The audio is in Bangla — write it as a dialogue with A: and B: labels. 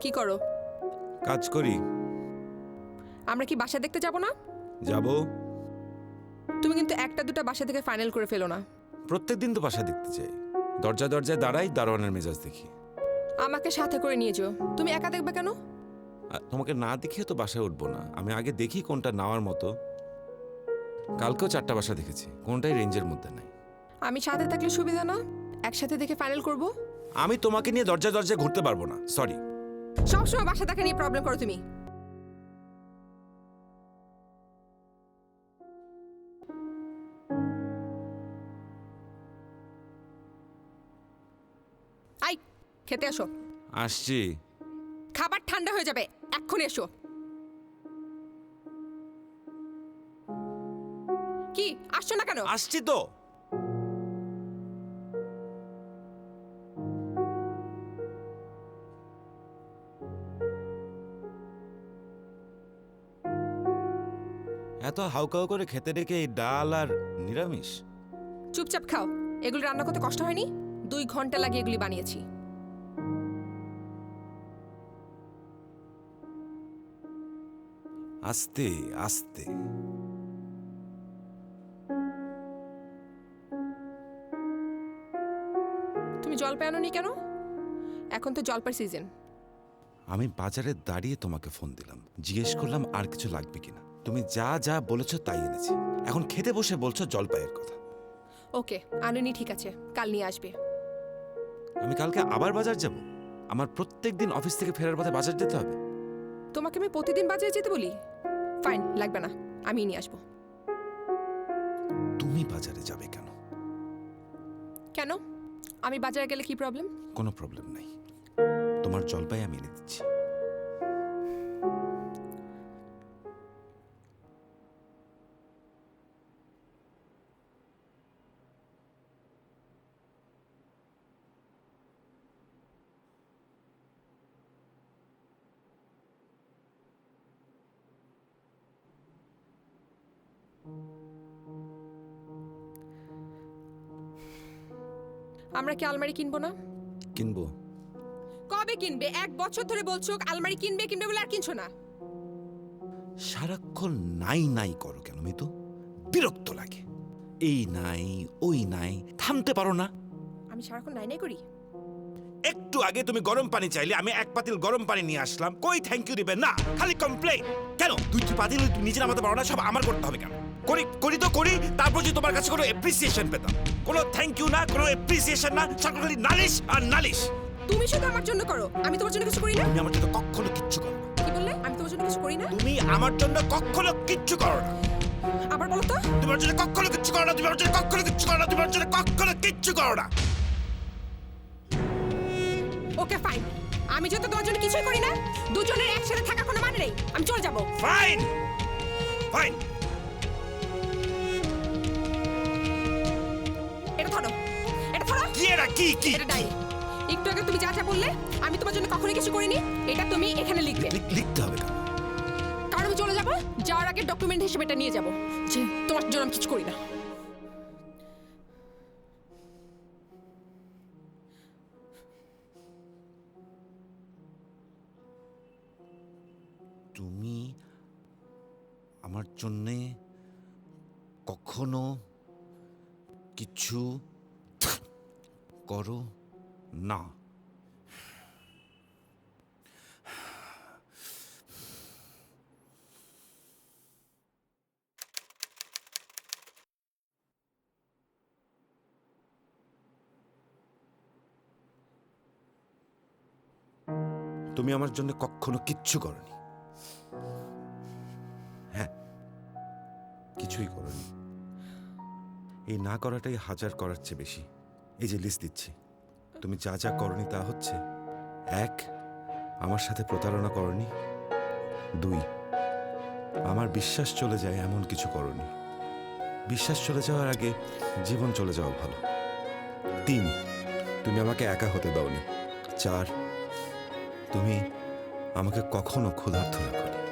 A: কি করো?
B: কাজ করি।
A: আমরা কি বাসা দেখতে যাব না?
B: যাব।
A: তুমি কিন্তু একটা দুটো বাসা থেকে ফাইনাল করে ফেলো না।
B: প্রত্যেক দিন তো বাসা দেখতে চাই দরজা দরজায় দাঁড়াই দারোয়ানের মেজাজ দেখি।
A: আমাকে সাথে করে নিয়ে যেও। তুমি একা দেখবে কেন?
B: তোমাকে না দেখিয়ে তো বাসায় উঠবো না। আমি আগে দেখি কোনটা নেওয়ার মতো। কালকেও চারটা বাসা দেখেছি। কোনটাই রেঞ্জের মধ্যে নাই।
A: আমি সাথে থাকলে সুবিধা না? একসাথে দেখে ফাইনাল করব?
B: আমি তোমাকে নিয়ে দরজা দরজায় ঘুরতে পারব না। সরি
A: সবসময় বাসা দেখা নিয়ে প্রবলেম করো তুমি। আই খেতে এসো।
B: আসছি।
A: খাবার ঠান্ডা হয়ে যাবে এক্ষুনি এসো। কি আসছো না কেন?
B: আসছি তো। এত হাউকাউ করে খেতে রেখে এই ডাল আর নিরামিষ?
A: চুপচাপ খাও। এগুলি রান্না করতে কষ্ট হয়নি? দুই ঘণ্টা লাগিয়ে এগুলি বানিয়েছি।
B: আস্তে আস্তে।
A: তুমি জলপাই আনোনি কেন? এখন তো জলপাই সিজন
B: আমি বাজারে দাঁড়িয়ে তোমাকে ফোন দিলাম। জিজ্ঞেস করলাম আর কিছু লাগবে কিনা। তুমি যা যা বলেছ তাই এনেছি। এখন খেতে বসে বলছো জলপাইয়ের কথা।
A: ওকে আনুনি ঠিক আছে কাল নিয়ে আসবে।
B: আমি কালকে আবার বাজার যাব। আমার প্রত্যেক দিন অফিস থেকে ফেরার পথে বাজার যেতে হবে।
A: তোমাকে আমি প্রতিদিন বাজারে যেতে বলি? ফাইন লাগবে না আমি নিয়ে আসব।
B: তুমি বাজারে যাবে কেন?
A: কেন? আমি বাজারে গেলে কি প্রবলেম
B: কোনো প্রবলেম নাই। তোমার জলপাই আমি এনে দিচ্ছি।
A: আমরা কি আলমারি কিনবো না?
B: কিনবো।
A: কবে কিনবে? এক বছর ধরে বলছো আলমারি কিনবে কিনবে বলে আর কিনছো না।
B: সারাক্ষণ নাই নাই করো কেন মিতু? বিরক্ত লাগে। এই নাই ওই নাই থামতে পারো না।
A: আমি সারাক্ষণ নাই নাই করি?
B: একটু আগে তুমি গরম পানি চাইলে আমি এক পাতিল গরম পানি নিয়ে আসলাম। কই থ্যাংক ইউ দিবে? না খালি কমপ্লেন কেন? দুই পাতিল তুমি নিজের আমাদের পারো না সব আমার করতে হবে কেন? করি করি তো করি তারপর যদি তোমার কাছে কোনো এপ্রিসিয়েশন পেতাম। কোনো থ্যাংক ইউ না কোনো এপ্রিসিয়েশন না খালি নালিশ আর নালিশ।
A: তুমি শুধু আমার জন্য করো আমি তোমার জন্য কিছু করি না?
B: তুমি আমার জন্য কখনো কিচ্ছু করো না।
A: কি বললে? আমি তোমার জন্য কিছু করি না?
B: তুমি আমার জন্য কখনো কিচ্ছু করো না।
A: আবার বলো তো।
B: তোমার জন্য কখনো কিচ্ছু করো না তোমার জন্য কখনো কিচ্ছু করো না তোমার জন্য কখনো কিচ্ছু করো না।
A: ওকে ফাইন আমি যত তোমার জন্য কিছুই করি না দুজনের একসাথে থাকা কোনো মানে নেই। আমি চলে যাব।
B: ফাইন ফাইন কি এটা কি কি?
A: এটা একটু আগে তুমি যা যা বললে আমি তোমার জন্য কখনোই কিছু করিনি এটা তুমি এখানে লিখবে।
B: লিখ- লিখতে হবে কেন?
A: কারণ আমি চলে যাব যাওয়ার আগে ডকুমেন্ট হিসেবে এটা নিয়ে যাব। যে তোমার জন্য আমি কিছু করি না।
B: তুমি আমার জন্যে কখনো কিছু করো? না। তুমি আমার জন্য কখনো কিচ্ছু করনি। হ্যাঁ কিছুই করনি। এই না করাটাই হাজার করার চেয়ে বেশি। এই যে লিস্ট দিচ্ছি। তুমি যা যা করনি তা হচ্ছে। এক, আমার সাথে প্রতারণা করনি। দুই, আমার বিশ্বাস চলে যায় এমন কিছু করনি। বিশ্বাস চলে যাওয়ার আগে জীবন চলে যাওয়া ভালো। তিন, তুমি আমাকে একা হতে দাওনি। চার, তুমি আমাকে কখনো ক্ষুধার্ত রাখনি